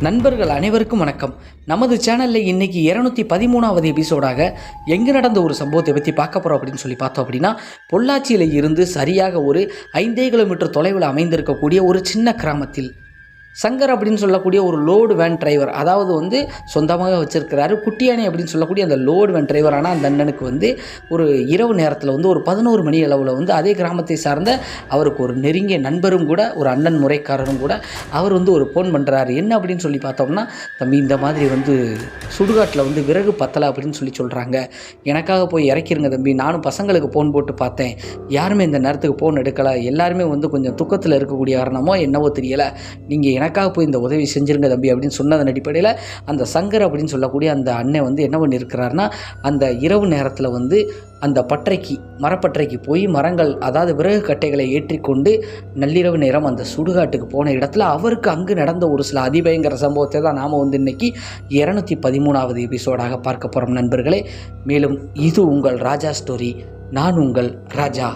நண்பர்கள் அனைவருக்கும் வணக்கம். நமது சேனலில் இன்னைக்கு இரநூத்தி பதிமூணாவது எபிசோடாக எங்கே நடந்த ஒரு சம்பவத்தை பற்றி பார்க்க போகிறோம் அப்படின்னு சொல்லி பார்த்தோம் அப்படின்னா பொள்ளாச்சியில் இருந்து சரியாக ஒரு ஐந்தே கிலோமீட்டர் தொலைவில் அமைந்திருக்கக்கூடிய ஒரு சின்ன கிராமத்தில் சங்கர் அப்படின்னு சொல்லக்கூடிய ஒரு லோடு வேன் டிரைவர். அதாவது வந்து சொந்தமாக வச்சுருக்கிறாரு. குட்டியானி அப்படின்னு சொல்லக்கூடிய அந்த லோடு வேன் டிரைவரான அந்த அண்ணனுக்கு வந்து ஒரு இரவு நேரத்தில் வந்து ஒரு பதினோரு மணி அளவில் வந்து அதே கிராமத்தை சார்ந்த அவருக்கு ஒரு நெருங்கிய நண்பரும் கூட ஒரு அண்ணன் முறைக்காரரும் கூட அவர் வந்து ஒரு ஃபோன் பண்ணுறாரு என்ன அப்படின்னு சொல்லி பார்த்தோம்னா தம்பி இந்த மாதிரி வந்து சுடுகாட்டில் வந்து விறகு பத்தலை அப்படின்னு சொல்லி சொல்கிறாங்க எனக்காக போய் இறக்கிருங்க தம்பி. நானும் பசங்களுக்கு ஃபோன் போட்டு பார்த்தேன். யாருமே இந்த நேரத்துக்கு ஃபோன் எடுக்கலை. எல்லாருமே வந்து கொஞ்சம் துக்கத்தில் இருக்கக்கூடிய காரணமோ என்னவோ தெரியலை. நீங்கள் எனக்காக போய் இந்த உதவி செஞ்சிருங்க தம்பி அப்படின்னு சொன்னதன் அடிப்படையில் அந்த சங்கர் அப்படின்னு சொல்லக்கூடிய அந்த அண்ணன் வந்து என்ன பண்ணியிருக்கிறாருன்னா அந்த இரவு நேரத்தில் வந்து அந்த பற்றைக்கு மரப்பற்றைக்கு போய் மரங்கள் அதாவது விறகு கட்டைகளை ஏற்றிக்கொண்டு நள்ளிரவு நேரம் அந்த சுடுகாட்டுக்கு போன இடத்துல அவருக்கு அங்கு நடந்த ஒரு சில அதிபயங்கர சம்பவத்தை தான் நாம் வந்து இன்னைக்கு இரநூத்தி பதிமூணாவது எபிசோடாக பார்க்க போகிறோம் நண்பர்களே. மேலும் இது உங்கள் ராஜா ஸ்டோரி நான் உங்கள் ராஜா.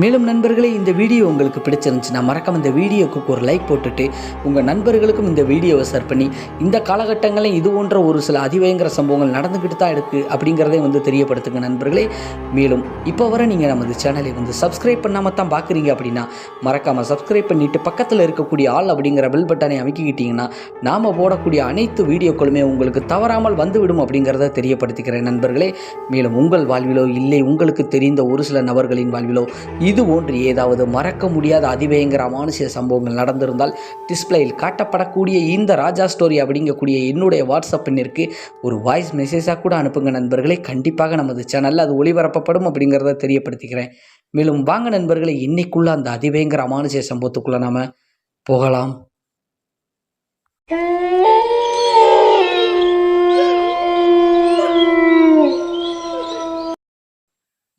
மேலும் நண்பர்களே இந்த வீடியோ உங்களுக்கு பிடிச்சிருந்துச்சுன்னா மறக்காம இந்த வீடியோக்கு ஒரு லைக் போட்டுட்டு உங்கள் நண்பர்களுக்கும் இந்த வீடியோவை ஷேர் பண்ணி இந்த காலகட்டங்களில் இது போன்ற ஒரு சில அதிபயங்கர சம்பவங்கள் நடந்துக்கிட்டு தான் இருக்குது அப்படிங்கிறதே வந்து தெரியப்படுத்துங்க நண்பர்களே. மேலும் இப்போ வர நீங்கள் நமது சேனலை வந்து சப்ஸ்கிரைப் பண்ணாமல் தான் பார்க்குறீங்க அப்படின்னா மறக்காமல் சப்ஸ்கிரைப் பண்ணிவிட்டு பக்கத்தில் இருக்கக்கூடிய ஆள் அப்படிங்கிற பெல் பட்டனை அமைக்கிக்கிட்டிங்கன்னா நாம் போடக்கூடிய அனைத்து வீடியோக்களுமே உங்களுக்கு தவறாமல் வந்துவிடும் அப்படிங்கிறத தெரியப்படுத்திக்கிறேன் நண்பர்களே. மேலும் உங்கள் வாழ்விலோ இல்லை உங்களுக்கு தெரிந்த ஒரு சில நபர்களின் வாழ்விலோ இது போன்று ஏதாவது மறக்க முடியாத அதிபயங்கர அமானுஷ சம்பவங்கள் நடந்திருந்தால் டிஸ்பிளேயில் காட்டப்படக்கூடிய இந்த ராஜா ஸ்டோரி அப்படிங்கக்கூடிய என்னுடைய வாட்ஸ்அப் எண்ணிற்கு ஒரு வாய்ஸ் மெசேஜாக கூட அனுப்புங்க நண்பர்களே. கண்டிப்பாக நமது சேனலில் அது ஒளிபரப்பப்படும் அப்படிங்கிறத தெரியப்படுத்திக்கிறேன். மேலும் வாங்க நண்பர்களை இன்னைக்குள்ள அந்த அதிபயங்கர அமானுஷ சம்பவத்துக்குள்ளே நாம போகலாம்.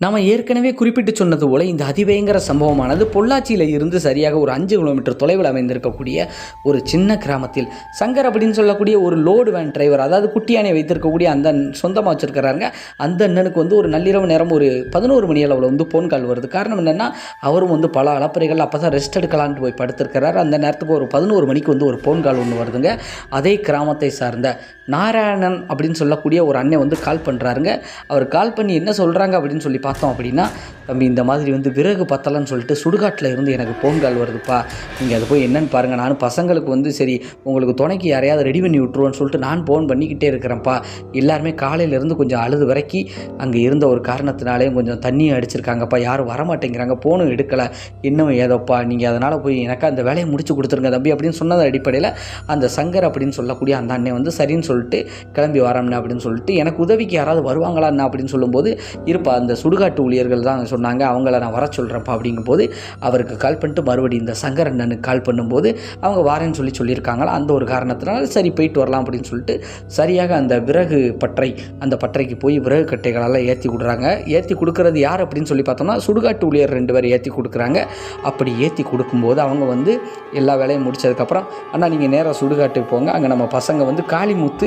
நாம் ஏற்கனவே குறிப்பிட்டு சொன்னது போல இந்த அதிபயங்கர சம்பவமானது பொள்ளாச்சியில் இருந்து சரியாக ஒரு அஞ்சு கிலோமீட்டர் தொலைவில் அமைந்திருக்கக்கூடிய ஒரு சின்ன கிராமத்தில். சங்கர் அப்படின்னு சொல்லக்கூடிய ஒரு லோடு வேன் டிரைவர் அதாவது குட்டியானை வைத்திருக்கக்கூடிய அந்த சொந்தமாக வச்சுருக்கிறாருங்க. அந்த அண்ணனுக்கு வந்து ஒரு நள்ளிரவு நேரம் ஒரு பதினோரு மணி அளவில் வந்து ஃபோன் கால் வருது. காரணம் என்னென்னா அவரும் வந்து பல அலப்பறைகள் அப்போ தான் ரெஸ்ட் எடுக்கலான்ட்டு போய் படுத்திருக்கிறார். அந்த நேரத்துக்கு ஒரு பதினோரு மணிக்கு வந்து ஒரு ஃபோன் கால் ஒன்று வருதுங்க. அதே கிராமத்தை சார்ந்த நாராயணன் அப்படின்னு சொல்லக்கூடிய ஒரு அண்ணன் வந்து கால் பண்ணுறாருங்க அவர் கால் பண்ணி என்ன சொல்கிறாங்க அப்படின்னு சொல்லி பார்த்தோம் அப்படின்னா தம்பி இந்த மாதிரி வந்து விறகு பத்தலைன்னு சொல்லிட்டு சுடுகாட்டில் இருந்து எனக்கு ஃபோன் கால் வருதுப்பா. நீங்கள் அது போய் என்னன்னு பாருங்கள் நானும் பசங்களுக்கு வந்து சரி உங்களுக்கு துணைக்கு யாரையாவது ரெடி பண்ணி விட்ருவோன்னு சொல்லிட்டு நான் ஃபோன் பண்ணிக்கிட்டே இருக்கிறேன்ப்பா. எல்லாருமே காலையிலேருந்து கொஞ்சம் அழுது வரைக்கி அங்கே இருந்த ஒரு காரணத்தினாலேயும் கொஞ்சம் தண்ணியும் அடிச்சிருக்காங்கப்பா. யாரும் வரமாட்டேங்கிறாங்க. ஃபோனும் எடுக்கலை. இன்னும் ஏதோப்பா நீங்கள் அதனால் போய் எனக்கு அந்த வேலையை முடிச்சு கொடுத்துருங்க தம்பி அப்படின்னு சொன்னதை அடிப்படையில் அந்த சங்கர் அப்படின்னு சொல்லக்கூடிய அந்த அண்ணன் வந்து சரின்னு சொல்லிட்டு கிளம்பி வரோம்னா அப்படின்னு சொல்லிட்டு எனக்கு உதவிக்கு யாராவது வருவாங்களாண்ணா அப்படின்னு சொல்லும்போது இருப்பா அந்த சுடுகாட்டு ஊழியர்கள் தான் சொன்னாங்க அவங்கள நான் வர சொல்கிறேன்ப்பா அப்படிங்கும்போது அவருக்கு கால் பண்ணிட்டு மறுபடியும் இந்த சங்கர் அண்ணனுக்கு கால் பண்ணும்போது அவங்க வாரேன்னு சொல்லி சொல்லியிருக்காங்களா? அந்த ஒரு காரணத்தினால சரி போயிட்டு வரலாம் அப்படின்னு சொல்லிட்டு சரியாக அந்த விறகு பற்றை அந்த பற்றைக்கு போய் விறகு கட்டைகளெல்லாம் ஏற்றி கொடுக்குறாங்க ஏற்றி கொடுக்குறது யார் அப்படின்னு சொல்லி பார்த்தோம்னா சுடுகாட்டு ஊழியர் ரெண்டு பேர் ஏற்றி கொடுக்குறாங்க. அப்படி ஏற்றி கொடுக்கும்போது அவங்க வந்து எல்லா வேலையும் முடிச்சதுக்கப்புறம் ஆனால் நீங்கள் நேராக சுடுகாட்டுக்கு போங்க அங்கே நம்ம பசங்க வந்து காளிமுத்து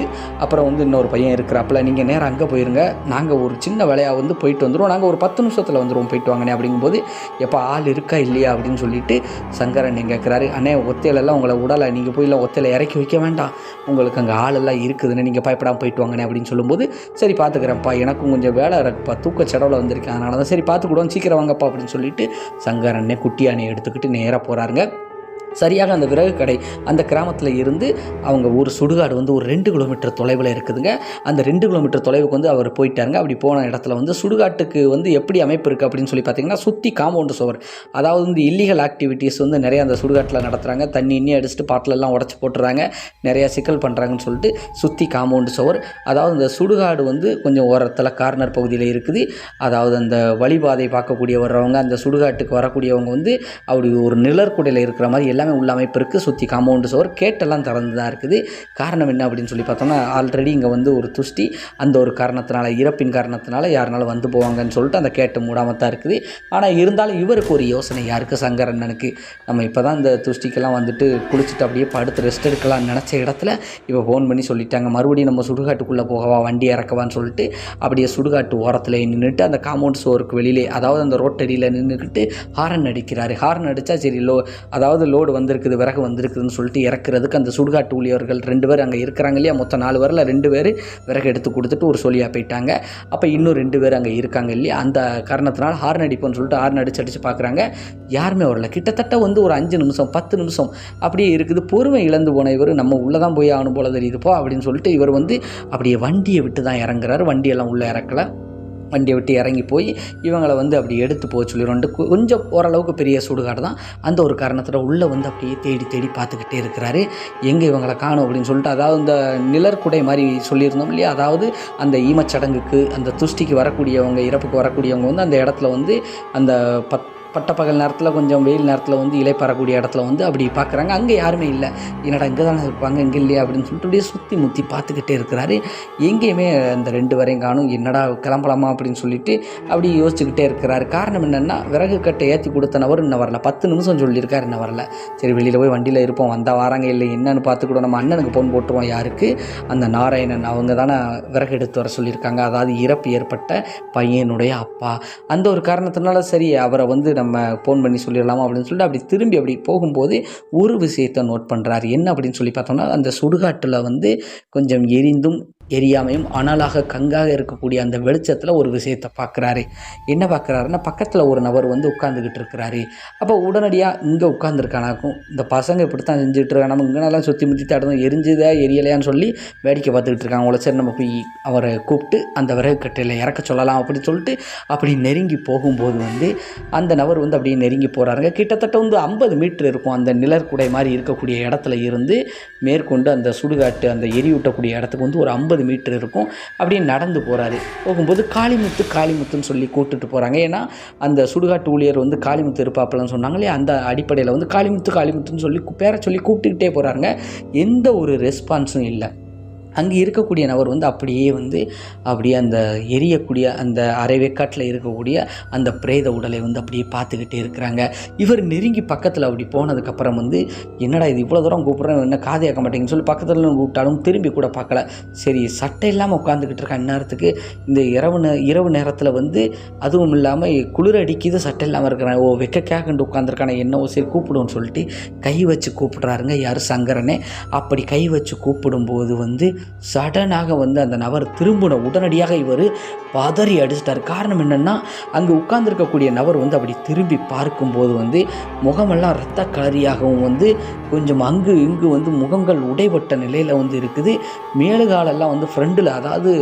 அப்புறம் வந்து இன்னொரு பையன் இருக்கிறாப்புல நீங்கள் நேராக அங்கே போயிருங்க. நாங்கள் ஒரு சின்ன வேலையாக வந்து போயிட்டு வந்துடுவோம் நாங்கள் ஒரு பத்து நிமிஷத்தில் வந்துடுவோம் போயிட்டு வாங்கண்ணே அப்படிங்கும்போது எப்போ ஆள் இருக்கா இல்லையா அப்படின்னு சொல்லிட்டு சங்கரன் கேட்குறாரு அண்ணே ஒத்தையிலெல்லாம் உங்களை விடலை நீங்கள் போய் இல்லை ஒத்தையில் இறக்கி வைக்க வேண்டாம். உங்களுக்கு அங்கே ஆளெல்லாம் இருக்குதுன்னு நீங்கள் பயப்படாமல் போயிட்டு வாங்கண்ணே அப்படின்னு சொல்லும்போது சரி பார்த்துக்கிறேன்ப்பா எனக்கும் கொஞ்சம் வேலை இருக்குப்பா. தூக்க செடவில் வந்திருக்கேன். அதனால தான் சரி பார்த்துக்கிடுவோம் சீக்கிரம் வாங்கப்பா அப்படின்னு சொல்லிட்டு சங்கரண்ணே குட்டியானை எடுத்துக்கிட்டு நேராக போகிறாருங்க சரியாக அந்த விறகு கடை அந்த கிராமத்தில் இருந்து அவங்க ஒரு சுடுகாடு வந்து ஒரு ரெண்டு கிலோமீட்டர் தொலைவில் இருக்குதுங்க. அந்த ரெண்டு கிலோமீட்டர் தொலைவுக்கு வந்து அவர் போயிட்டாருங்க. அப்படி போன இடத்துல வந்து சுடுகாட்டுக்கு வந்து எப்படி அமைப்பு இருக்குது அப்படின்னு சொல்லி பார்த்தீங்கன்னா சுற்றி காம்பவுண்டு சுவர். அதாவது வந்து இல்லீகல் ஆக்டிவிட்டீஸ் வந்து நிறைய அந்த சுடுகாட்டில் நடத்துகிறாங்க தண்ணி இன்னி அடிச்சுட்டு பாட்டிலெல்லாம் உடச்சி போட்டுறாங்க. நிறையா சிக்கல் பண்ணுறாங்கன்னு சொல்லிட்டு சுற்றி காம்பவுண்டு சுவர். அதாவது இந்த சுடுகாடு வந்து கொஞ்சம் ஓரத்தில் கார்னர் பகுதியில் இருக்குது. அதாவது அந்த வழிபாதை பார்க்கக்கூடிய வர்றவங்க அந்த சுடுகாட்டுக்கு வரக்கூடியவங்க வந்து அப்படி ஒரு நிழற்குடையில் இருக்கிற மாதிரி எல்லா எல்லாமே உள்ள அமைப்பு இருக்குது சுற்றி காம்பவுண்டு சுவர் கேட்டெல்லாம் திறந்து தான் இருக்குது. காரணம் என்ன அப்படின்னு சொல்லி பார்த்தோம்னா ஆல்ரெடி இங்கே வந்து ஒரு துஷ்டி அந்த ஒரு காரணத்தினால இறப்பின் காரணத்தினால யாருனாலும் வந்து போவாங்கன்னு சொல்லிட்டு அந்த கேட்டு மூடாமல் தான் இருக்குது. ஆனால் இருந்தாலும் இவருக்கு ஒரு யோசனை யாருக்கு சங்கர் அண்ணனுக்கு நம்ம இப்போ தான் இந்த துஷ்டிக்கெல்லாம் வந்துட்டு குளிச்சுட்டு அப்படியே படுத்து ரெஸ்ட் எடுக்கலாம்னு நினச்ச இடத்துல இப்போ ஃபோன் பண்ணி சொல்லிட்டாங்க. மறுபடியும் நம்ம சுடுகாட்டுக்குள்ளே போகவா வண்டி இறக்கவான்னு சொல்லிட்டு அப்படியே சுடுகாட்டு ஓரத்தில் நின்றுட்டு அந்த காம்பவுண்ட் சோருக்கு வெளியிலே அதாவது அந்த ரோட்டடியில் நின்றுக்கிட்டு ஹாரன் அடிக்கிறாரு. ஹாரன் அடித்தா சரி லோ அதாவது லோடு வந்திருக்குது விறகு வந்திருக்குதுன்னு சொல்லிட்டு இறக்குறதுக்கு அந்த சுடுகாட்டு ஊழியர்கள் ரெண்டு பேர் அங்கே இருக்கிறாங்க இல்லையா? மொத்தம் நாலு பேரில் ரெண்டு பேர் விறகு எடுத்து கொடுத்துட்டு ஒரு சொல்லியாக போயிட்டாங்க. அப்போ இன்னும் ரெண்டு பேர் அங்கே இருக்காங்க இல்லையா? அந்த காரணத்தினால் ஹார்ன் அடிப்போம்னு சொல்லிட்டு ஹார்ன் அடிச்சு அடிச்சு பார்க்குறாங்க யாருமே வரல. கிட்டத்தட்ட வந்து ஒரு அஞ்சு நிமிஷம் பத்து நிமிஷம் அப்படியே இருக்குது. பொறுமை இழந்து போன இவர் நம்ம உள்ளே தான் போய் ஆகணும் போல தெரியுதுப்போ அப்படின்னு சொல்லிட்டு இவர் வந்து அப்படியே வண்டியை விட்டு தான் இறங்குறாரு. வண்டியெல்லாம் உள்ளே இறக்கல. வண்டியை விட்டு இறங்கி போய் இவங்களை வந்து அப்படி எடுத்து போக சொல்லிடுவோம் கொஞ்சம் ஓரளவுக்கு பெரிய சுடுகாடு தான். அந்த ஒரு காரணத்தில் உள்ளே வந்து அப்படியே தேடி தேடி பார்த்துக்கிட்டே இருக்கிறாரு. எங்கே இவங்களை காணும் அப்படின்னு சொல்லிட்டு அதாவது இந்த நிழற்குடை மாதிரி சொல்லியிருந்தோம் இல்லையா? அதாவது அந்த ஈமச்சடங்குக்கு அந்த துஷ்டிக்கு வரக்கூடியவங்க இறப்புக்கு வரக்கூடியவங்க வந்து அந்த இடத்துல வந்து அந்த பத் பட்டப்பகல் நேரத்தில் கொஞ்சம் வெயில் நேரத்தில் வந்து இலை பரக்கூடிய இடத்துல வந்து அப்படி பார்க்குறாங்க அங்கே யாருமே இல்லை. என்னடா இங்கே தானே இருப்பாங்க இங்கே இல்லையா அப்படின்னு சொல்லிட்டு அப்படியே சுற்றி முற்றி பார்த்துக்கிட்டே இருக்கிறாரு. எங்கேயுமே அந்த ரெண்டு வரையும் காணும். என்னடா கிளம்பலாமா அப்படின்னு சொல்லிட்டு அப்படி யோசிச்சுக்கிட்டே இருக்கிறாரு. காரணம் என்னென்னா விறகு கட்டை ஏற்றி கொடுத்த நபர் இன்னும் வரல. பத்து நிமிஷம் சொல்லியிருக்காரு இன்னும் வரல. சரி வெளியில் போய் வண்டியில் இருப்போம். வந்தால் வராங்க இல்லை என்னன்னு பார்த்துக்கூட நம்ம அண்ணனுக்கு ஃபோன் போட்டுருவோம். யாருக்கு? அந்த நாராயணன். அவங்க தானே விறகு எடுத்து வர சொல்லியிருக்காங்க. அதாவது இறப்பு ஏற்பட்ட பையனுடைய அப்பா. அந்த ஒரு காரணத்தினால சரி அவரை வந்து நம்ம நம்ம ஃபோன் பண்ணி சொல்லிடலாமா அப்படின்னு சொல்லிட்டு அப்படி திரும்பி அப்படி போகும்போது ஒரு விஷயத்தை நோட் பண்ணுறாரு என்ன அப்படின்னு சொல்லி பார்த்தோம்னா அந்த சுடுகாட்டில் வந்து கொஞ்சம் எரிந்தும் எரியாமையும் அனலாக கங்காக இருக்கக்கூடிய அந்த வெளிச்சத்தில் ஒரு விஷயத்தை பார்க்குறாரு என்ன பார்க்குறாருன்னா பக்கத்தில் ஒரு நபர் வந்து உட்காந்துக்கிட்டு இருக்கிறாரு. அப்போ உடனடியாக இங்கே உட்காந்துருக்கானாக்கும் இந்த பசங்க இப்படி தான் செஞ்சுட்டு இருக்காங்க நம்ம இங்கேனாலாம் சுற்றி முற்றி தடணும் எரிஞ்சுதா எரியலையான்னு சொல்லி வேடிக்கை பார்த்துக்கிட்டு இருக்காங்க. அவங்கள சரி நம்ம போய் அவரை கூப்பிட்டு அந்த விறகு கட்டையில் இறக்க சொல்லலாம் அப்படின்னு சொல்லிட்டு அப்படி நெருங்கி போகும்போது வந்து அந்த நபர் வந்து அப்படியே நெருங்கி போகிறாருங்க கிட்டத்தட்ட வந்து ஐம்பது மீட்டர் இருக்கும். அந்த நிழற்குடை மாதிரி இருக்கக்கூடிய இடத்துல இருந்து மேற்கொண்டு அந்த சுடுகாட்டு அந்த எரியூட்டக்கூடிய இடத்துக்கு வந்து ஒரு ஐம்பது மீட்டர் இருக்கும். அப்படியே நடந்து போகிறாரு போகும்போது காளிமுத்து காளிமுத்துன்னு சொல்லி கூப்பிட்டுட்டு போகிறாங்க ஏன்னா அந்த சுடுகாட்டு ஊழியர் வந்து காளிமுத்து இருப்பாப்பலன்னு சொன்னாங்களே அந்த அடிப்படையில் வந்து காளிமுத்து காளிமுத்துன்னு சொல்லி பேர பேரை சொல்லி கூப்பிட்டுக்கிட்டே போகிறாங்க எந்த ஒரு ரெஸ்பான்ஸும் இல்லை. அங்கே இருக்கக்கூடிய நபர் வந்து அப்படியே வந்து அப்படியே அந்த எரியக்கூடிய அந்த அரை வேக்காட்டில் இருக்கக்கூடிய அந்த பிரேத உடலை வந்து அப்படியே பார்த்துக்கிட்டே இருக்கிறாங்க. இவர் நெருங்கி பக்கத்தில் அப்படி போனதுக்கப்புறம் வந்து என்னடா இது இவ்வளோ தூரம் கூப்பிட்றேன் என்ன காதே கேட்க மாட்டேங்குன்னு சொல்லி பக்கத்தில் கூப்பிட்டாலும் திரும்பி கூட பார்க்கல. சரி சட்டை இல்லாமல் உட்காந்துக்கிட்டு இருக்க அந்நேரத்துக்கு இந்த இரவு நே இரவு நேரத்தில் வந்து அதுவும் இல்லாமல் குளிர் அடிக்குது சட்டை இல்லாமல் இருக்கிறான். ஓ வெக்கக்காகண்டு உட்காந்துருக்கானே என்னவோ சரி கூப்பிடுவோன்னு சொல்லிட்டு கை வச்சு கூப்பிட்றாருங்க யார் சங்கரனே. அப்படி கை வச்சு கூப்பிடும்போது வந்து சடனாக வந்து அந்த நபர் திரும்பின உடனடியாக இவர் பதறி அடிச்சிட்டார். காரணம் என்னென்னா அங்கே உட்கார்ந்துருக்கக்கூடிய நபர் வந்து அப்படி திரும்பி பார்க்கும்போது வந்து முகமெல்லாம் ரத்த கலரியாகவும் வந்து கொஞ்சம் அங்கு இங்கு வந்து முகங்கள் உடைபட்ட நிலையில் வந்து இருக்குது. மேலுகாலெல்லாம் வந்து ஃப்ரண்டில் அதாவது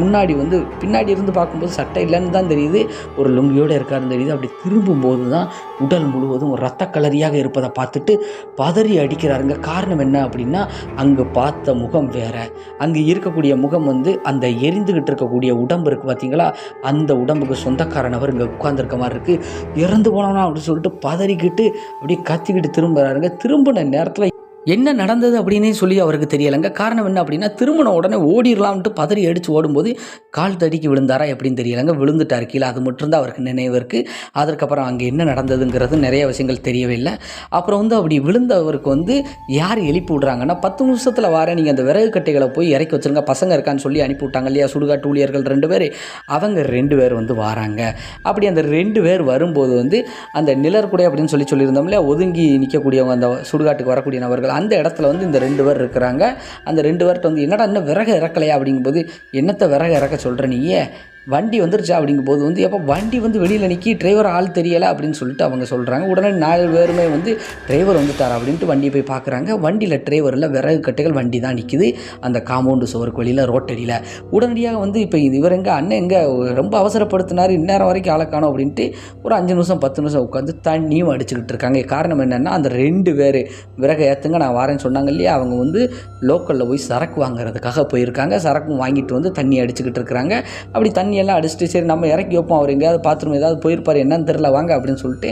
முன்னாடி வந்து பின்னாடி இருந்து பார்க்கும்போது சட்டை இல்லைன்னு தான் தெரியுது ஒரு லுங்கியோடு இருக்காருன்னு தெரியுது. அப்படி திரும்பும்போது தான் உடல் முழுவதும் ரத்த கலரியாக இருப்பதை பார்த்துட்டு பதறி அடிக்கிறாருங்க. காரணம் என்ன அப்படின்னா அங்கே பார்த்த முகம் வேறு அங்கே இருக்கக்கூடிய முகம் வந்து அந்த எரிந்துகிட்டு இருக்கக்கூடிய உடம்பு இருக்குது பார்த்தீங்களா? அந்த உடம்புக்கு சொந்தக்காரனவர் இங்கே உட்கார்ந்துருக்க மாதிரி இருக்குது இறந்து போனவனா அப்படின்னு சொல்லிட்டு பதறிக்கிட்டு அப்படியே கத்திக்கிட்டு திரும்புறாருங்க. திரும்பின நேரத்தில் என்ன நடந்தது அப்படின்னே சொல்லி அவருக்கு தெரியலைங்க. காரணம் என்ன அப்படின்னா திருமணம் உடனே ஓடிடலாம்ட்டு பதறி அடித்து ஓடும்போது கால் தடிக்கு விழுந்தாரா எப்படின்னு தெரியலைங்க. விழுந்துட்டார். கீழே அது மட்டும்தான் அவருக்கு நினைவு இருக்குது அதற்கப்புறம் அங்கே என்ன நடந்ததுங்கிறது நிறைய விஷயங்கள் தெரியவே இல்லை. அப்புறம் வந்து அப்படி விழுந்தவருக்கு வந்து யார் எழுப்பி விட்றாங்கன்னா பத்து நிமிஷத்தில் வர நீங்கள் அந்த விறகு கட்டைகளை போய் இறக்கி வச்சிருங்க பசங்க இருக்கான்னு சொல்லி அனுப்பி விட்டாங்க இல்லையா? சுடுகாட்டு ஊழியர்கள் ரெண்டு பேர். அவங்க ரெண்டு பேர் வந்து வராங்க. அப்படி அந்த ரெண்டு பேர் வரும்போது வந்து அந்த நிழற்குடை அப்படின்னு சொல்லி சொல்லியிருந்தோம் இல்லையா? ஒதுங்கி நிற்கக்கூடியவங்க அந்த சுடுகாட்டுக்கு வரக்கூடிய நபர்கள் அந்த இடத்துல வந்து இந்த ரெண்டு பேர் இருக்கிறாங்க. அந்த ரெண்டு பேர்கிட்ட வந்து என்னடா இன்னும் விறகு இறக்கலையா அப்படிங்கும்போது என்னத்தை விறகு இறக்க சொல்கிற நீயே? வண்டி வந்துருச்சா அப்படிங்கும்போது வந்து எப்போ வண்டி வந்து வெளியில் நிற்கி டிரைவர் ஆள் தெரியலை அப்படின்னு சொல்லிட்டு அவங்க சொல்கிறாங்க உடனே நாலு பேருமே வந்து டிரைவர் வந்துட்டார்? அப்படின்ட்டு வண்டியை போய் பார்க்குறாங்க வண்டியில் டிரைவரில் விறகு கட்டைகள் வண்டி தான் நிற்கிது அந்த காம்பவுண்டு சுவருக்கு வெளியில் ரோட்டடியில். உடனடியாக வந்து இப்போ இது இவர் எங்கே அண்ணன் எங்கே ரொம்ப அவசரப்படுத்தினார். இந்நேரம் வரைக்கும் ஆளை காணும் அப்படின்ட்டு ஒரு அஞ்சு நிமிஷம் பத்து நிமிஷம் உட்காந்து தண்ணியும் அடிச்சுக்கிட்டு இருக்காங்க. காரணம் என்னென்னா அந்த ரெண்டு பேர் விறகு ஏற்றுங்க நான் வரேன்னு சொன்னாங்க இல்லையா? அவங்க வந்து லோக்கலில் போய் சரக்கு வாங்குறதுக்காக போயிருக்காங்க. சரக்கும் வாங்கிட்டு வந்து தண்ணி அடிச்சுக்கிட்டு இருக்கிறாங்க. அப்படி தண்ணி எல்லாம் அடிச்சுட்டு சரி நம்ம இறக்கி வைப்போம் அவர் எங்கேயாவது பாத்ரூம் ஏதாவது போயிருப்பார் என்னன்னு தெரில வாங்க அப்படின்னு சொல்லிட்டு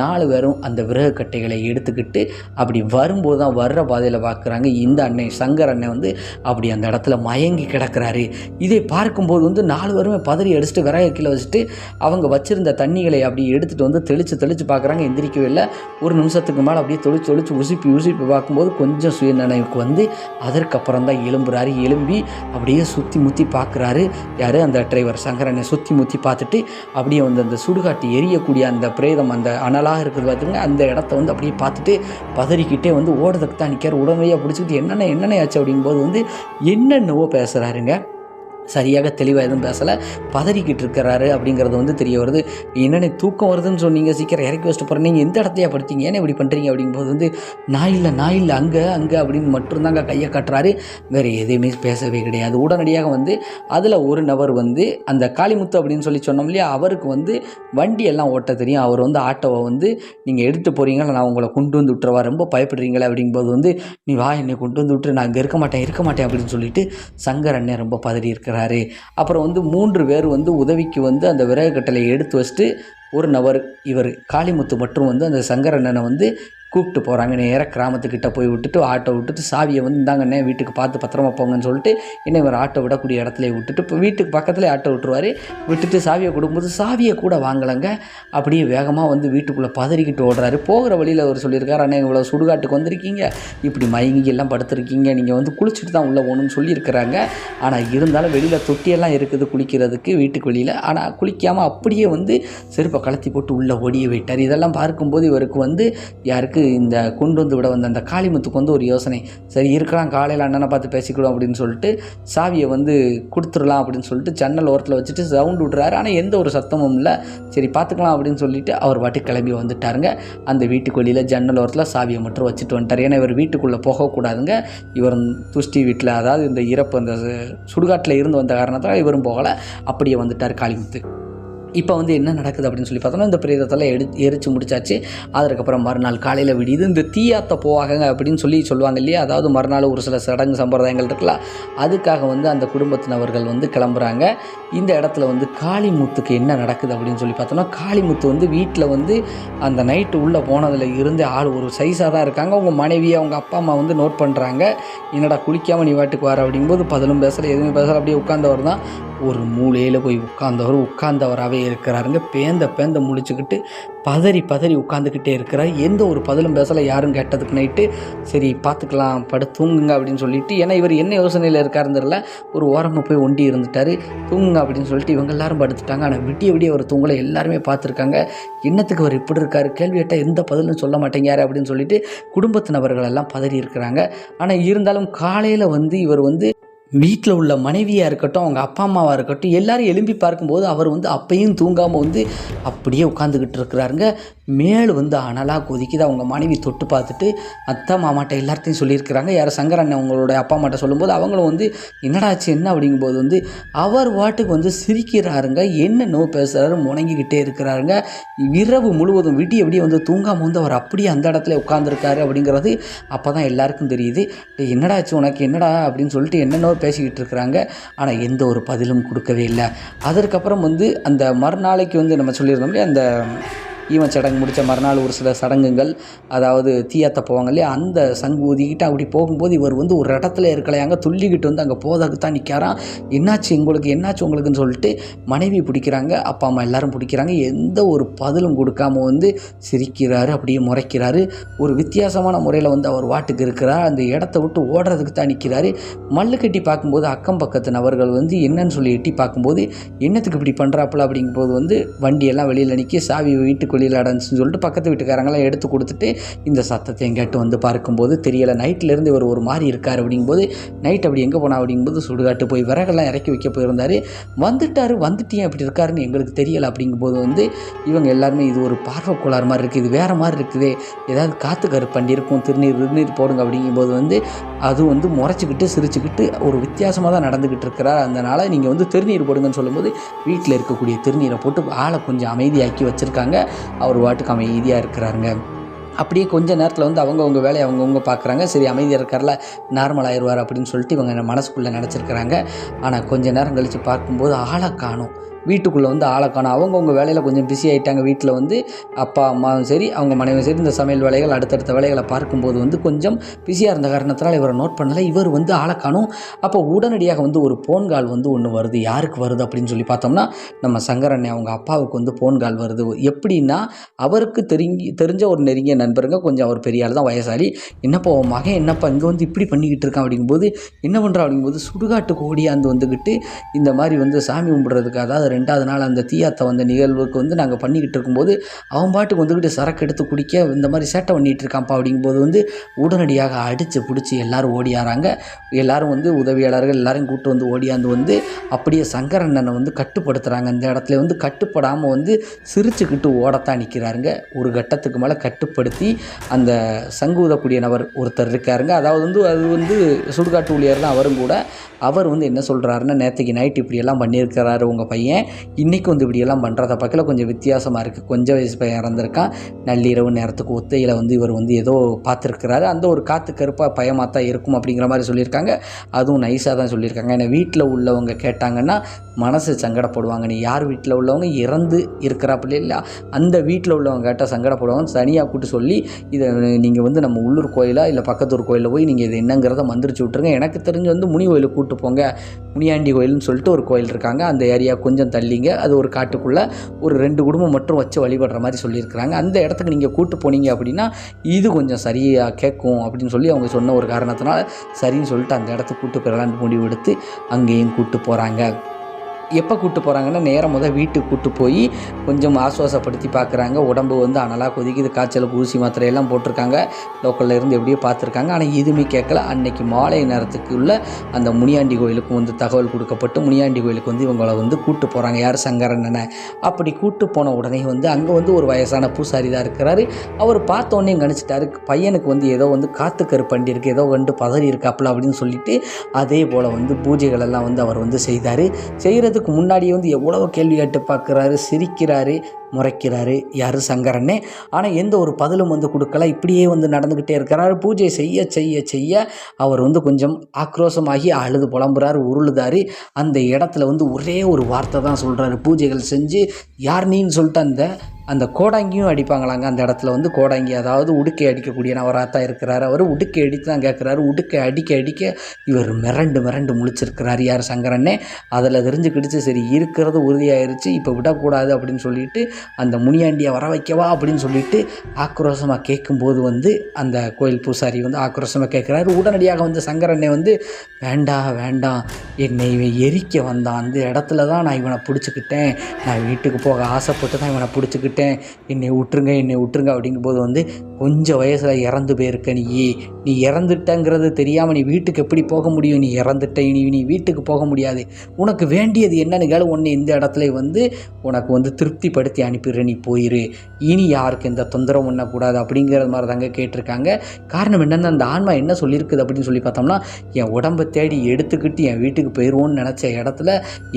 நாலு பேரும் அந்த விறகு கட்டைகளை எடுத்துக்கிட்டு அப்படி வரும்போது தான் வர்ற பாதையில் பார்க்குறாங்க இந்த அன்னை சங்கர் அண்ணன் வந்து அப்படி அந்த இடத்துல மயங்கி கிடக்கிறாரு. இதை பார்க்கும்போது வந்து நாலு பேருமே பதறி அடிச்சுட்டு விறகு கீழே வச்சுட்டு அவங்க வச்சுருந்த தண்ணிகளை அப்படி எடுத்துகிட்டு வந்து தெளித்து தெளித்து பார்க்குறாங்க எந்திரிக்கவே இல்லை. ஒரு நிமிஷத்துக்கு மேலே அப்படியே தொளிச்சு தொளிச்சு உசுப்பி உசுப்பி பார்க்கும்போது கொஞ்சம் சுயநினைவுக்கு வந்து அதற்கப்புறம் தான் எழும்புறாரு. எழும்பி அப்படியே சுற்றி முற்றி பார்க்குறாரு யார்? அந்த டிரைவர் சங்கரனை சுற்றி முற்றி பார்த்துட்டு அப்படியே வந்து அந்த சுடுகாட்டு எரியக்கூடிய அந்த பிரேதம் அந்த அனலாக இருக்குது பார்த்துங்க அந்த இடத்த வந்து அப்படியே பார்த்துட்டு பதறிக்கிட்டே வந்து ஓடுறதுக்கு தான் நிற்கிறார் உடனடியாக பிடிச்சிக்கிட்டு என்னென்ன என்னென்ன ஆச்சு? அப்படிங்கும்போது வந்து என்னென்னவோ பேசுகிறாருங்க சரியாக தெளிவாக எதுவும் பேசலை. பதறிக்கிட்டு இருக்கிறாரு அப்படிங்கிறது வந்து தெரிய வருது. என்னென்ன தூக்கம் வருதுன்னு சொன்னீங்க சீக்கிரம் இறக்கி வச்சுட்டு போகிறேன் நீங்கள் எந்த இடத்தையா படுத்தீங்க? ஏன்னா இப்படி பண்ணுறீங்க அப்படிங்கும்போது வந்து நான் இல்லை நான் இல்லை அங்கே அங்கே அப்படின்னு மட்டும்தாங்க கையை கட்டுறாரு. வேறு எதுவுமே பேசவே கிடையாது. உடனடியாக வந்து அதில் ஒரு நபர் வந்து அந்த காளிமுத்து அப்படின்னு சொல்லி சொன்னோம் இல்லையா அவருக்கு வந்து வண்டி எல்லாம் ஓட்ட தெரியும். அவர் வந்து ஆட்டோவை வந்து நீங்கள் எடுத்து போகிறீங்களா நான் உங்களை கொண்டு வந்து விட்டுறவா? ரொம்ப பயப்படுறீங்களே? அப்படிங்கும்போது வந்து நீ வா என்னை கொண்டு வந்து விட்டுரு. நான் இங்கே இருக்க மாட்டேன் இருக்க மாட்டேன் அப்படின்னு சொல்லிட்டு சங்கர் அண்ணன் ரொம்ப பதறி இருக்கிறார். அப்புறம் வந்து மூன்று பேர் வந்து உதவிக்கு வந்து அந்த விறகு கட்டளையை எடுத்து வச்சுட்டு ஒரு நபர் இவர். காளிமுத்து மற்றும் வந்து அந்த சங்கரண்ணனை வந்து கூப்பிட்டு போகிறாங்க நேராக கிராமத்துக்கிட்ட போய் விட்டுட்டு ஆட்டோ விட்டுட்டு சாவியை வந்து இந்தாங்கண்ணே வீட்டுக்கு பார்த்து பத்திரமா போங்கன்னு சொல்லிட்டு இன்னும் இவர் ஆட்டோ விடக்கூடிய இடத்துல விட்டுட்டு இப்போ வீட்டுக்கு பக்கத்துலேயே ஆட்டோ விட்டுருவார். விட்டுட்டு சாவியை கொடுக்கும்போது சாவியை கூட வாங்கலைங்க. அப்படியே வேகமாக வந்து வீட்டுக்குள்ளே பதறிக்கிட்டு ஓடுறாரு. போகிற வழியில் அவர் சொல்லியிருக்காரு அண்ணே இவ்வளோ சுடுகாட்டுக்கு வந்திருக்கீங்க. இப்படி மயங்கி எல்லாம் படுத்திருக்கீங்க. நீங்கள் வந்து குளிச்சுட்டு தான் உள்ளே போகணும்னு சொல்லியிருக்கிறாங்க. ஆனால் இருந்தாலும் வெளியில் தொட்டியெல்லாம் இருக்குது குளிக்கிறதுக்கு வீட்டுக்கு வெளியில். ஆனால் குளிக்காமல் அப்படியே வந்து செருப்பை கலத்தி போட்டு உள்ளே ஓடிய விட்டார் இதெல்லாம் பார்க்கும்போது இவருக்கு வந்து யாருக்கு இந்த கொண்டு வந்து விட வந்த அந்த காளிமுத்துக்கு வந்து ஒரு யோசனை. சரி இருக்கலாம் காலையில் அண்ணனை பார்த்து பேசிக்கிடும் அப்படின்னு சொல்லிட்டு சாவியை வந்து கொடுத்துடலாம் அப்படின்னு சொல்லிட்டு ஜன்னல் ஓரத்தில் வச்சுட்டு சவுண்ட் விட்றாரு ஆனால் எந்த ஒரு சத்தமும் இல்லை. சரி பார்த்துக்கலாம் அப்படின்னு சொல்லிட்டு அவர் வாட்டி கிளம்பி வந்துட்டாருங்க. அந்த வீட்டுக்கு வெளியில் ஜன்னல் ஓரத்தில் சாவியை மட்டும் வச்சுட்டு வந்துட்டார். ஏன்னா இவர் வீட்டுக்குள்ளே போகக்கூடாதுங்க. இவர் துஷ்டி வீட்டில் அதாவது இந்த இறப்பு அந்த சுடுகாட்டில் இருந்து வந்த காரணத்தால் இவரும் போகலை. அப்படியே வந்துட்டார் காளிமுத்து. இப்போ வந்து என்ன நடக்குது அப்படின்னு சொல்லி பார்த்தோம்னா இந்த பிரேதத்தெல்லாம் எடு எரிச்சு முடிச்சாச்சு. அதற்கப்புறம் மறுநாள் காலையில் விடியுது. இந்த தீயாத்த போவாங்க அப்படின்னு சொல்லி சொல்லுவாங்க இல்லையா? அதாவது மறுநாள் ஒரு சில சடங்கு சம்பிரதாயங்கள் இருக்குல்ல அதுக்காக வந்து அந்த குடும்பத்தினவர்கள் வந்து கிளம்புறாங்க. இந்த இடத்துல வந்து காளிமுத்துக்கு என்ன நடக்குது அப்படின்னு சொல்லி பார்த்தோம்னா காளிமுத்து வந்து வீட்டில் வந்து அந்த நைட்டு உள்ளே போனதில் இருந்து ஆள் ஒரு சைஸாக தான் இருக்காங்க. அவங்க மனைவி அவங்க அப்பா அம்மா வந்து நோட் பண்ணுறாங்க என்னடா குளிக்காமல் நீ வாட்டுக்கு வர அப்படிங்கும்போது பதிலும் பேசலை எதுவுமே பேசலை அப்படியே உட்காந்தவர் தான். ஒரு மூலையில் போய் உட்கார்ந்தவர் உட்கார்ந்தவராகவே இருக்கிறாருங்க. பேந்த பேந்த முடிச்சுக்கிட்டு பதறி பதறி உட்காந்துக்கிட்டே இருக்கிறார். எந்த ஒரு பதிலும் பேசலை யாரும் கேட்டதுக்கு நைட்டு சரி பார்த்துக்கலாம் படு தூங்குங்க அப்படின்னு சொல்லிட்டு ஏன்னா இவர் என்ன யோசனையில் இருக்காருன்னு தெரில ஒரு ஓரமாக போய் ஒண்டி இருந்துட்டார். தூங்குங்க அப்படின்னு சொல்லிட்டு இவங்க எல்லாரும் படுத்துட்டாங்க. ஆனால் விடிய விடிய அவர் தூங்கலை எல்லாருமே பார்த்துருக்காங்க. என்னத்துக்கு அவர் இப்படி இருக்கார்? கேள்வி கேட்டால் எந்த பதிலும் சொல்ல மாட்டேங்கிறார் அப்படின்னு சொல்லிட்டு குடும்பத்தினவர்கள் எல்லாம் பதறி இருக்கிறாங்க. ஆனால் இருந்தாலும் காலையில் வந்து இவர் வந்து வீட்டில் உள்ள மனைவியாக இருக்கட்டும் அவங்க அப்பா அம்மாவாக இருக்கட்டும் எல்லோரும் எழும்பி பார்க்கும்போது அவர் வந்து அப்பையும் தூங்காமல் வந்து அப்படியே உட்காந்துக்கிட்டு இருக்கிறாருங்க. மேல் வந்து அனலாக கொதிக்குது. அவங்க மனைவி தொட்டு பார்த்துட்டு அத்தை மாமாட்ட எல்லாத்தையும் சொல்லியிருக்கிறாங்க. யார் சங்கர் அண்ணன் அவங்களோட அப்பா அம்மாட்ட சொல்லும்போது அவங்களும் வந்து என்னடாச்சு என்ன? அப்படிங்கும்போது வந்து அவர் வாட்டுக்கு வந்து சிரிக்கிறாருங்க. என்னென்னோ பேசுகிறாரு முணங்கிக்கிட்டே இருக்கிறாருங்க. இரவு முழுவதும் விடிய விடிய வந்து தூங்காமல் வந்து அவர் அப்படியே அந்த இடத்துல உட்காந்துருக்காரு அப்படிங்கிறது அப்போ தான் எல்லாருக்கும் தெரியுது. என்னடாச்சு உனக்கு என்னடா? அப்படின்னு சொல்லிட்டு என்னென்னோ பேசிக்கிட்டு இருக்கிறாங்க. ஆனால் எந்த ஒரு பதிலும் கொடுக்கவே இல்லை. அதற்கப்புறம் வந்து அந்த மறுநாளைக்கு வந்து நம்ம சொல்லியிருந்தோம் இல்லையா அந்த ஈவன் சடங்கு முடித்த மறுநாள் ஒரு சில சடங்குகள் அதாவது தீயாத்த போவாங்க இல்லையா அந்த சங்கு ஊதிக்கிட்டு அப்படி போகும்போது இவர் வந்து ஒரு இடத்துல இருக்கலையாங்க துள்ளிக்கிட்டு வந்து அங்கே போதாக்கு தான் நிற்காராம் என்னாச்சு உங்களுக்கு என்னாச்சு உங்களுக்குன்னு சொல்லிட்டு மனைவி பிடிக்கிறாங்க அப்பா அம்மா எல்லாரும் பிடிக்கிறாங்க. எந்த ஒரு பதிலும் கொடுக்காம வந்து சிரிக்கிறாரு அப்படியே முறைக்கிறாரு. ஒரு வித்தியாசமான முறையில் வந்து அவர் வாட்டுக்கு இருக்கிறார். அந்த இடத்த விட்டு ஓடுறதுக்கு தான் நிற்கிறாரு மல்லு கட்டி பார்க்கும்போது அக்கம் பக்கத்து நபர்கள் வந்து என்னன்னு சொல்லி எட்டி பார்க்கும்போது என்னத்துக்கு இப்படி பண்ணுறாப்புல அப்படிங்கும்போது வந்து வண்டியெல்லாம் வெளியில் நிற்க சாவி வீட்டுக்கு குழியில் அடைஞ்சுன்னு சொல்லிட்டு பக்கத்து வீட்டுக்காரங்களாம் எடுத்து கொடுத்துட்டு இந்த சத்தத்தையும் கேட்டு வந்து பார்க்கும்போது தெரியலை. நைட்லேருந்து இவர் ஒரு மாதிரி இருக்கார் அப்படிங்கும்போது நைட் அப்படி எங்கே போனா? அப்படிங்கும்போது சுடுகாட்டு போய் விறகெல்லாம் இறக்கி வைக்க போயிருந்தார். வந்துட்டார் வந்துட்டு ஏன் இப்படி இருக்காருன்னு எங்களுக்கு தெரியலை. அப்படிங்கும்போது வந்து இவங்க எல்லாருமே இது ஒரு பார்வை கோளாறு மாதிரி இருக்குது இது வேறு மாதிரி இருக்குது. ஏதாவது காற்று கருப்பண்டி இருக்கும் திருநீர் திருநீர் போடுங்க. அப்படிங்கும்போது வந்து அது வந்து முறைச்சிக்கிட்டு சிரிச்சுக்கிட்டு ஒரு வித்தியாசமாக தான் நடந்துக்கிட்டு இருக்கிறார். அதனால் நீங்கள் வந்து திருநீர் போடுங்கன்னு சொல்லும்போது வீட்டில் இருக்கக்கூடிய திருநீரை போட்டு ஆளை கொஞ்சம் அமைதியாக்கி வச்சுருக்காங்க. அவர் வாட்டுக்கு அமைதியாக இருக்கிறாருங்க. அப்படியே கொஞ்ச நேரத்தில் வந்து அவங்கவுங்க வேலையை அவங்கவுங்க பார்க்குறாங்க சரி அமைதியாக இருக்கார்ல நார்மல் ஆயிடுவார் அப்படின்னு சொல்லிட்டு இவங்க மனசுக்குள்ளே நினச்சிருக்கிறாங்க. ஆனால் கொஞ்ச நேரம் கழித்து பார்க்கும்போது ஆளை காணும். வீட்டுக்குள்ளே வந்து ஆளை காணும். அவங்கவுங்க வேலையில் கொஞ்சம் பிஸி ஆகிட்டாங்க வீட்டில் வந்து அப்பா அம்மாவும் சரி அவங்க மனைவியும் சரி இந்த சமையல் வேலைகள் அடுத்தடுத்த வேலைகளை பார்க்கும்போது வந்து கொஞ்சம் பிஸியாக இருந்த காரணத்தினால் இவரை நோட் பண்ணலை. இவர் வந்து ஆளை காணும். அப்போ உடனடியாக வந்து ஒரு ஃபோன் கால் வந்து ஒன்று வருது. யாருக்கு வருது அப்படின்னு சொல்லி பார்த்தோம்னா நம்ம சங்கரண்ணே அவங்க அப்பாவுக்கு வந்து ஃபோன் கால் வருது. எப்படின்னா அவருக்கு தெரிஞ்சு தெரிஞ்ச ஒரு நெருங்கிய நண்பருங்க கொஞ்சம் அவர் பெரிய ஆள் தான் வயசாளி. என்னப்பா உன் மகன் என்னப்பா இங்கே வந்து இப்படி பண்ணிக்கிட்டு இருக்கான்? அப்படிங்கும்போது என்ன பண்ணுறான் அப்படிங்கும்போது சுடுகாட்டுக்கு ஓடியாந்து வந்துக்கிட்டு இந்த மாதிரி வந்து சாமி கும்பிட்றதுக்கு அதாவது ரெண்டாவது நாள் அந்த தீயாத்த வந்த நிகழ்வுக்கு வந்து நாங்கள் பண்ணிக்கிட்டு இருக்கும்போது அவன் பாட்டுக்கு வந்துக்கிட்டு சரக்கு எடுத்து குடிக்க இந்த மாதிரி சேட்டை பண்ணிகிட்டு இருக்கான்ப்பா அப்படிங்கும்போது வந்து உடனடியாக அடித்து பிடிச்சி எல்லோரும் ஓடியாராங்க எல்லோரும் வந்து உதவியாளர்கள் எல்லோரும் கூட்டு வந்து ஓடியாந்து வந்து அப்படியே சங்கரண்ணனை வந்து கட்டுப்படுத்துகிறாங்க இந்த இடத்துல வந்து கட்டுப்படாமல் வந்து சிரிச்சுக்கிட்டு ஓடத்தான் நிற்கிறாருங்க ஒரு கட்டத்துக்கு மேலே கட்டுப்படுத்தி அந்த சங்கு ஊதக்கூடிய நபர் ஒருத்தர் இருக்காருங்க. அதாவது வந்து அது வந்து சுடுகாட்டு ஊழியர் தான் அவரும் கூட. அவர் வந்து என்ன சொல்கிறாருன்னா நேற்றுக்கு நைட் இப்படியெல்லாம் பண்ணியிருக்கிறாரு உங்கள் பையன். இன்றைக்கி வந்து இப்படியெல்லாம் பண்ணுறத பார்க்கல. கொஞ்சம் வித்தியாசமாக இருக்குது கொஞ்சம் வயசு பையன் இறந்துருக்கான் நள்ளிரவு நேரத்துக்கு ஒத்தையில் வந்து இவர் வந்து ஏதோ பார்த்துருக்கிறாரு. அந்த ஒரு காற்று கருப்பாக பயமாக தான் இருக்கும் அப்படிங்கிற மாதிரி சொல்லியிருக்காங்க. அதுவும் நைஸாக தான் சொல்லியிருக்காங்க. ஏன்னா வீட்டில் உள்ளவங்க கேட்டாங்கன்னா மனசு சங்கடப்படுவாங்க. நீ யார் வீட்டில் உள்ளவங்க? இறந்து இருக்கிறாப்புல இல்லை அந்த வீட்டில் உள்ளவங்க கேட்டால் சங்கடப்படுவாங்க தனியாக கூட்டு சொல்லி இதை நீங்கள் வந்து நம்ம உள்ளூர் கோயிலாக இல்லை பக்கத்தூர் கோயிலில் போய் நீங்கள் இது என்னங்கிறத மந்திரிச்சு விட்ருங்க எனக்கு தெரிஞ்சு வந்து முனி கோயிலுக்கு கூட்டு போங்க. முனியாண்டி கோயில்னு சொல்லிட்டு ஒரு கோயில் இருக்காங்க. அந்த ஏரியா கொஞ்சம் தள்ளிங்க. அது ஒரு காட்டுக்குள்ளே ஒரு ரெண்டு குடும்பம் மட்டும் வச்சு வழிபடுற மாதிரி சொல்லியிருக்கிறாங்க. அந்த இடத்துக்கு நீங்கள் கூட்டு போனீங்க அப்படின்னா இது கொஞ்சம் சரியாக கேட்கும் அப்படின்னு சொல்லி அவங்க சொன்ன ஒரு காரணத்தினால சரின்னு சொல்லிட்டு அந்த இடத்துக்கு கூட்டு போயிடலான்னு முடிவு எடுத்து அங்கேயும் கூட்டு போகிறாங்க எப்போ கூட்டு போகிறாங்கன்னா நேரம் முதல் வீட்டுக்கு கூப்பிட்டு போய் கொஞ்சம் ஆசுவாசப்படுத்தி பார்க்குறாங்க உடம்பு வந்து அனலாக கொதிக்குது. காய்ச்சலுக்கு ஊசி மாத்திரையெல்லாம் போட்டிருக்காங்க. லோக்கலில் இருந்து எப்படியோ பார்த்துருக்காங்க. ஆனால் எதுவுமே கேட்கல. அன்னைக்கு மாலை நேரத்துக்குள்ள அந்த முனியாண்டி கோயிலுக்கு வந்து தகவல் கொடுக்கப்பட்டு முனியாண்டி கோயிலுக்கு வந்து இவங்களை வந்து கூப்பிட்டு போகிறாங்க யார்? சங்கரண்ணனை அப்படி கூட்டு போன உடனே வந்து அங்கே வந்து ஒரு வயசான பூசாரி தான் இருக்கிறாரு. அவர் பார்த்தோன்னே கணிச்சிட்டாரு. பையனுக்கு வந்து ஏதோ வந்து காத்து கருப்பண்டி இருக்குது ஏதோ வந்து பதறி இருக்காப்புல அப்படின்னு சொல்லிட்டு அதே போல் வந்து பூஜைகள் எல்லாம் வந்து அவர் வந்து செய்தார். செய்கிறது செய்கிறதுக்கு முன்னாடியே வந்து எவ்வளோ கேள்வி கேட்டு பார்க்குறாரு சிரிக்கிறாரு. முறைக்கிறாரு. யார்? சங்கரன்னே ஆனால் எந்த ஒரு பதிலும் வந்து கொடுக்கல. இப்படியே வந்து நடந்துக்கிட்டே இருக்கிறாரு. பூஜை செய்ய செய்ய செய்ய அவர் வந்து கொஞ்சம் ஆக்ரோஷமாகி அழுது புலம்புறாரு உருளுதாரு. அந்த இடத்துல வந்து ஒரே ஒரு வார்த்தை தான் சொல்கிறாரு பூஜைகள் செஞ்சு யார் நீன்னு சொல்லிட்டு அந்த அந்த கோடாங்கியும் அடிப்பாங்களாங்க. அந்த இடத்துல வந்து கோடாங்கி அதாவது உடுக்கை அடிக்கக்கூடிய நவராத்தா இருக்கிறார் அவர். உடுக்கை அடித்து தான் கேட்குறாரு. உடுக்கை அடிக்க அடிக்க இவர் மிரண்டு மிரண்டு முழிச்சிருக்கிறாரு. யார்? சங்கரன்னே அதில் தெரிஞ்சுக்கிடுச்சு. சரி இருக்கிறது உறுதியாயிருச்சு. இப்போ விடக்கூடாது அப்படின்னு சொல்லிட்டு அந்த முனியாண்டியை வர வைக்கவா அப்படின்னு சொல்லிட்டு ஆக்ரோஷமாக கேட்கும்போது வந்து அந்த கோயில் பூசாரி வந்து ஆக்ரோஷமாக கேட்குறாரு. உடனடியாக வந்து சங்கரண்ணே வந்து வேண்டாம் வேண்டாம் என்னை இவன் எரிக்க வந்தான். அந்த இடத்துல தான் நான் இவனை பிடிச்சிக்கிட்டேன். நான் வீட்டுக்கு போக ஆசைப்பட்டு தான் இவனை பிடிச்சிக்கிட்டேன். என்னை விட்டுருங்க என்னை விட்டுருங்க அப்படிங்கும்போது வந்து கொஞ்சம் வயசில் இறந்து போயிருக்க நீ நீ இறந்துட்டங்கிறது தெரியாமல் நீ வீட்டுக்கு எப்படி போக முடியும்? நீ இறந்துட்ட இனி நீ வீட்டுக்கு போக முடியாது. உனக்கு வேண்டியது என்னன்னு கேளு. உன்னை இந்த இடத்துல வந்து உனக்கு வந்து திருப்திப்படுத்தி அனுப்பிடுற நீ போயிரு. இனி யாருக்கு எந்த தொந்தரவும் பண்ணக்கூடாது அப்படிங்கிற மாதிரி தாங்க கேட்டிருக்காங்க. காரணம் என்னென்னா அந்த ஆன்மா என்ன சொல்லியிருக்குது அப்படின்னு சொல்லி பார்த்தோம்னா என் உடம்பை தேடி எடுத்துக்கிட்டு என் வீட்டுக்கு போயிடுவோன்னு நினச்ச இடத்துல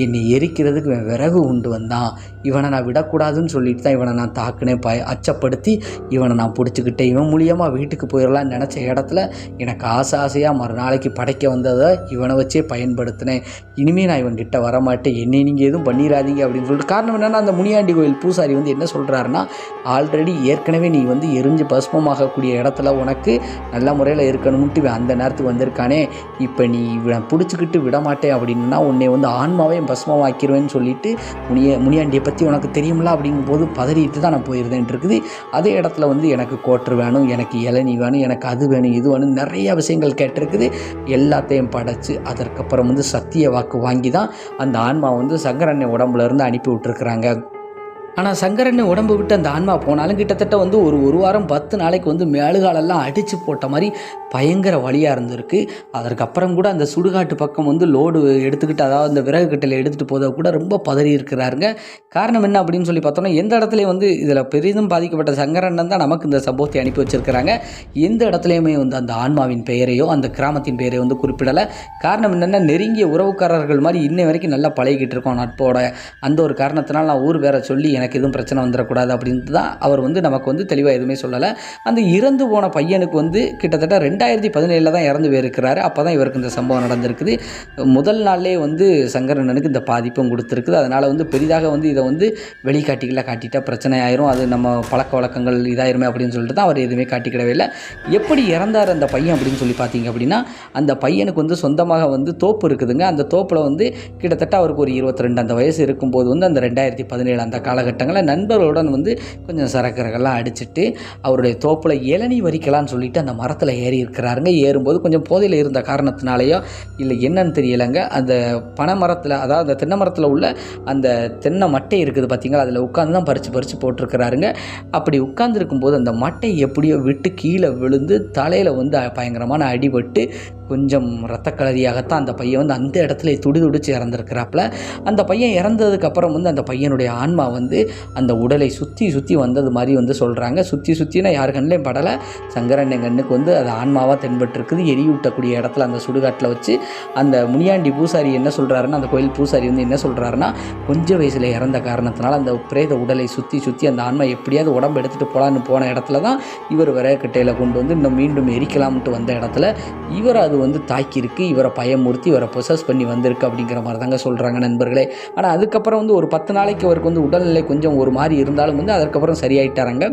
என்னை எரிக்கிறதுக்கு இவன் விறகு உண்டு வந்தான். இவனை நான் விடக்கூடாதுன்னு சொல்லிட்டு தான் இவனை நான் தாக்குனேன் பய அச்சப்படுத்தி இவனை நான் பிடிச்சிக்கிட்டேன். இவன் மூலியமாக வீட்டுக்கு போயிடலாம்னு நினச்ச இடத்துல எனக்கு ஆசை ஆசையாக மறுநாளைக்கு படைக்க வந்ததை இவனை வச்சே பயன்படுத்தினேன். இனிமேல் நான் இவன்கிட்ட வரமாட்டேன். என்னை நீங்கள் எதுவும் பண்ணிடாதீங்க அப்படின்னு சொல்லிட்டு. காரணம் என்னென்னா அந்த முனியாண்டி கோயில் பிரம்மசாரி வந்து என்ன சொல்கிறாருன்னா ஆல்ரெடி ஏற்கனவே நீ வந்து எரிஞ்சு பஸ்மமாகக்கூடிய இடத்துல உனக்கு நல்ல முறையில் இருக்கணும்ட்டு அந்த நேரத்துக்கு வந்திருக்கானே. இப்போ நீ பிடிச்சிக்கிட்டு விட மாட்டேன் அப்படின்னா உன்னை வந்து ஆன்மாவே பஸ்மமாக்கிடுவேன்னு சொல்லிட்டு முனிய முனியாண்டியை பற்றி உனக்கு தெரியும்ல? அப்படிங்கும்போது பதறிட்டு தான் நான் போயிருந்தேன் இருக்குது. அதே இடத்துல வந்து எனக்கு கோட்டர் வேணும் எனக்கு இளநீ வேணும் எனக்கு அது வேணும் இது வேணும் நிறைய விஷயங்கள் கேட்டிருக்குது. எல்லாத்தையும் படைச்சு அதற்கப்புறம் வந்து சத்திய வாக்கு வாங்கி தான் அந்த ஆன்மா வந்து சங்கரண்ணை உடம்புல இருந்து அனுப்பி விட்டுருக்குறாங்க. ஆனால் சங்கரன் உடம்பு விட்டு அந்த ஆன்மா போனாலும் கிட்டத்தட்ட வந்து ஒரு ஒரு வாரம் பத்து நாளைக்கு வந்து மேலுகாலெல்லாம் அடித்து போட்ட மாதிரி பயங்கர வழியாக இருந்திருக்கு. அதற்கப்புறம் கூட அந்த சுடுகாட்டு பக்கம் வந்து லோடு எடுத்துக்கிட்டு அதாவது அந்த விறகு கட்டையில் எடுத்துகிட்டு போதை கூட ரொம்ப பதறி இருக்கிறாருங்க. காரணம் என்ன அப்படின்னு சொல்லி பார்த்தோம்னா எந்த இடத்துலையும் வந்து இதில் பெரிதும் பாதிக்கப்பட்ட சங்கரன் தான் நமக்கு இந்த சம்பவத்தை அனுப்பி வச்சிருக்கிறாங்க. எந்த இடத்துலையுமே வந்து அந்த ஆன்மாவின் பெயரையோ அந்த கிராமத்தின் பெயரையோ வந்து குறிப்பிடலை. காரணம் என்னென்னா நெருங்கிய உறவுக்காரர்கள் மாதிரி இன்னை வரைக்கும் நல்லா பழகிக்கிட்டு இருக்கோம் நட்போட. அந்த ஒரு காரணத்தினால் நான் ஊர் வேற சொல்லி எனக்கு எதுவும் பிரச்சனை வந்துடக்கூடாது அப்படின்ட்டு தான் அவர் வந்து நமக்கு வந்து தெளிவாக எதுவுமே சொல்லலை. அந்த இறந்து போன பையனுக்கு வந்து கிட்டத்தட்ட ரெண்டாயிரத்தி பதினேழில் தான் இறந்து போயிருக்கிறாரு. அப்போ தான் இவருக்கு இந்த சம்பவம் நடந்திருக்குது. முதல் நாள்லேயே வந்து சங்கரண்ணனுக்கு இந்த பாதிப்பும் கொடுத்துருக்குது. அதனால் வந்து பெரிதாக வந்து இதை வந்து வெளிக்காட்டிகளை காட்டிட்டா பிரச்சனை ஆயிரும் அது நம்ம பழக்க வழக்கங்கள் இதாயிருமே அப்படின்னு சொல்லிட்டு தான் அவர் எதுவுமே காட்டிக்கிடவே இல்லை. எப்படி இறந்தார் அந்த பையன் அப்படின்னு சொல்லி பார்த்தீங்க அப்படின்னா அந்த பையனுக்கு வந்து சொந்தமாக வந்து தோப்பு இருக்குதுங்க. அந்த தோப்பில் வந்து கிட்டத்தட்ட அவருக்கு ஒரு இருபத்தி ரெண்டு அந்த வயசு இருக்கும்போது வந்து அந்த ரெண்டாயிரத்தி பதினேழு அந்த காலகட்டங்களில் நண்பர்களுடன் வந்து கொஞ்சம் சரக்குறகெல்லாம் அடிச்சிட்டு அவருடைய தோப்பில் இளநீ வரிக்கலாம்னு சொல்லிட்டு அந்த மரத்தில் ஏறி இருக்கிறாருங்க. ஏறும்போது கொஞ்சம் போதையில் இருந்த காரணத்தினாலேயோ இல்லை என்னன்னு தெரியலைங்க. அந்த பனை மரத்தில் அதாவது அந்த தென்னை மரத்தில் உள்ள அந்த தென்னை மட்டை இருக்குது பார்த்தீங்களா அதில் உட்காந்து தான் பறித்து பறித்து போட்டிருக்கிறாருங்க. அப்படி உட்கார்ந்துருக்கும்போது அந்த மட்டை எப்படியோ விட்டு கீழே விழுந்து தலையில் வந்து பயங்கரமான அடிபட்டு கொஞ்சம் ரத்தக்கலரியாகத்தான் அந்த பையன் வந்து அந்த இடத்துல துடி துடிச்சு இறந்துருக்கிறாப்புல. அந்த பையன் இறந்ததுக்கப்புறம் வந்து அந்த பையனுடைய ஆன்மா வந்து அந்த உடலை சுற்றி சுற்றி வந்தது மாதிரி வந்து சொல்கிறாங்க சுற்றி சுற்றினா யார் கண்ணிலையும் படலை. சங்கரன் கண்ணுக்கு வந்து அது ஆன்மாவாக தென்பட்டுருக்குது. எரியூட்டக்கூடிய இடத்துல அந்த சுடுகாட்டில் வச்சு அந்த முனியாண்டி பூசாரி என்ன சொல்கிறாருன்னா அந்த கோயில் பூசாரி வந்து என்ன சொல்கிறாருன்னா கொஞ்சம் வயசில் இறந்த காரணத்தினால அந்த பிரேத உடலை சுற்றி சுற்றி அந்த ஆன்மா எப்படியாவது உடம்பு எடுத்துகிட்டு போகலான்னு போன இடத்துல தான் இவர் விறகட்டையில் கொண்டு வந்து இன்னும் மீண்டும் எரிக்கலாம்ட்டு வந்த இடத்துல இவர் அது வந்து தாக்கியிருக்கு இவரை பயமுறுத்தி இவரை பொசஸ் பண்ணி வந்திருக்கு அப்படிங்கிற மாதிரி தாங்க சொல்கிறாங்க நண்பர்களே. ஆனால் அதுக்கப்புறம் வந்து ஒரு பத்து நாளைக்கு அவருக்கு வந்து உடல்நிலை கொஞ்சம் ஒரு மாதிரி இருந்தாலும் வந்து அதுக்கப்புறம் சரியாயிட்டாராங்க.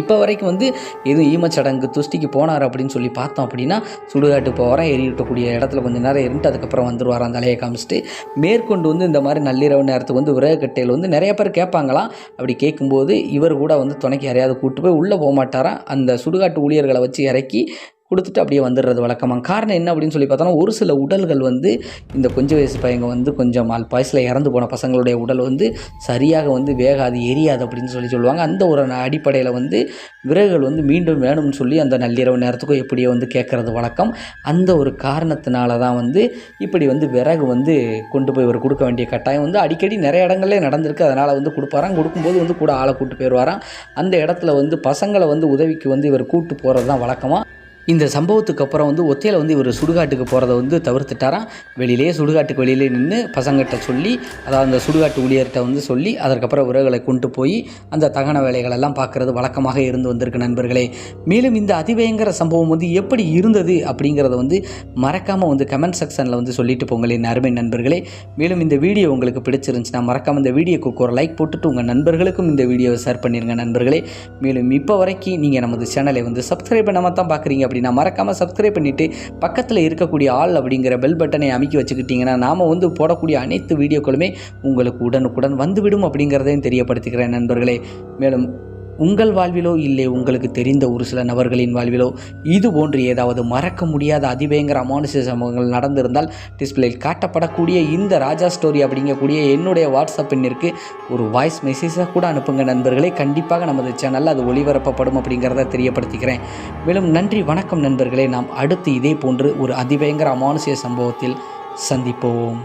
இப்போ வரைக்கும் வந்து எதுவும் ஈமச்சடங்கு துஷ்டிக்கு போனார் அப்படின்னு சொல்லி பார்த்தோம் அப்படின்னா சுடுகாட்டு போகிறேன் எரியூட்டக்கூடிய இடத்துல கொஞ்சம் நேரம் இருந்துட்டு அதுக்கப்புறம் வந்துடுவார் அந்த அலையை காமிச்சிட்டு மேற்கொண்டு வந்து இந்த மாதிரி நள்ளிரவு நேரத்துக்கு வந்து விறகுக்கட்டையில் வந்து நிறைய பேர் கேட்பாங்களாம். அப்படி கேட்கும்போது இவர் கூட வந்து துணைக்கு யாரையாவது கூப்பிட்டு போய் உள்ளே போக மாட்டாராம் அந்த சுடுகாட்டு ஊழியர்களை வச்சு இறக்கி கொடுத்துட்டு அப்படியே வந்துடுறது வழக்கமாக காரணம் என்ன அப்படின்னு சொல்லி பார்த்தோன்னா ஒரு சில உடல்கள் வந்து இந்த கொஞ்ச வயசு பையங்க வந்து கொஞ்சம் ஆள் வயசில் இறந்து போன பசங்களுடைய உடல் வந்து சரியாக வந்து வேகாது எரியாது அப்படின்னு சொல்லி சொல்லுவாங்க. அந்த ஒரு அடிப்படையில் வந்து விறகுகள் வந்து மீண்டும் வேணும்னு சொல்லி அந்த நள்ளிரவு நேரத்துக்கும் எப்படியோ வந்து கேட்குறது வழக்கம். அந்த ஒரு காரணத்தினால தான் வந்து இப்படி வந்து விறகு வந்து கொண்டு போய் இவர் கொடுக்க வேண்டிய கட்டாயம் வந்து அடிக்கடி நிறைய இடங்கள்லே நடந்திருக்கு. அதனால் வந்து கொடுப்பாராம். கொடுக்கும்போது வந்து கூட ஆளை கூப்பிட்டு போயிடுவாராம் அந்த இடத்துல வந்து பசங்களை வந்து உதவிக்கு வந்து இவர் கூப்பிட்டு போகிறது தான் வழக்கமாக இந்த சம்பவத்துக்கு அப்புறம் வந்து ஒத்தையில் வந்து இவர் சுடுகாட்டுக்கு போகிறத வந்து தவிர்த்துட்டாராம் வெளியிலேயே சுடுகாட்டுக்கு வெளியிலே நின்று பசங்கிட்ட சொல்லி அதாவது அந்த சுடுகாட்டு ஊழியர்கிட்ட வந்து சொல்லி அதற்கப்புறம் உறவுகளை கொண்டு போய் அந்த தகன வேலைகளெல்லாம் பார்க்குறது வழக்கமாக இருந்து வந்திருக்கு நண்பர்களே. மேலும் இந்த அதிபயங்கர சம்பவம் வந்து எப்படி இருந்தது அப்படிங்கிறத வந்து மறக்காமல் வந்து கமெண்ட் செக்ஷனில் வந்து சொல்லிட்டு போங்களேன் அருமை நண்பர்களே. மேலும் இந்த வீடியோ உங்களுக்கு பிடிச்சிருந்துச்சுன்னா மறக்காமல் இந்த வீடியோக்கு ஒரு லைக் போட்டுட்டு உங்கள் நண்பர்களுக்கும் இந்த வீடியோவை ஷேர் பண்ணிடுங்க நண்பர்களே. மேலும் இப்போ வரைக்கும் நீங்கள் நமது சேனலை வந்து சப்ஸ்கிரைப் பண்ணாமல் தான் பார்க்குறீங்க அப்படின்னா மறக்காமல் சப்ஸ்கிரைப் பண்ணிவிட்டு பக்கத்தில் இருக்கக்கூடிய ஆள் அப்படிங்கிற பெல் பட்டனை அமைக்கி வச்சுக்கிட்டிங்கன்னா நாம் வந்து போடக்கூடிய அனைத்து வீடியோக்களுமே உங்களுக்கு உடனுக்குடன் வந்துவிடும் அப்படிங்கிறதையும் தெரியப்படுத்திக்கிறேன் நண்பர்களே. மேலும் உங்கள் வாழ்விலோ இல்லை உங்களுக்கு தெரிந்த ஒரு சில நபர்களின் வாழ்விலோ இது போன்று ஏதாவது மறக்க முடியாத அதிபயங்கர அமானுஷ சம்பவங்கள் நடந்திருந்தால் டிஸ்பிளேயில் காட்டப்படக்கூடிய இந்த ராஜா ஸ்டோரி அப்படிங்கக்கூடிய என்னுடைய வாட்ஸ்அப் எண்ணிற்கு ஒரு வாய்ஸ் மெசேஜாக கூட அனுப்புங்க நண்பர்களே. கண்டிப்பாக நமது சேனலில் அது ஒளிபரப்பப்படும் அப்படிங்கிறத தெரியப்படுத்திக்கிறேன். மேலும் நன்றி வணக்கம் நண்பர்களே. நாம் அடுத்து இதே போன்று ஒரு அதிபயங்கர அமானுஷ சம்பவத்தில் சந்திப்போம்.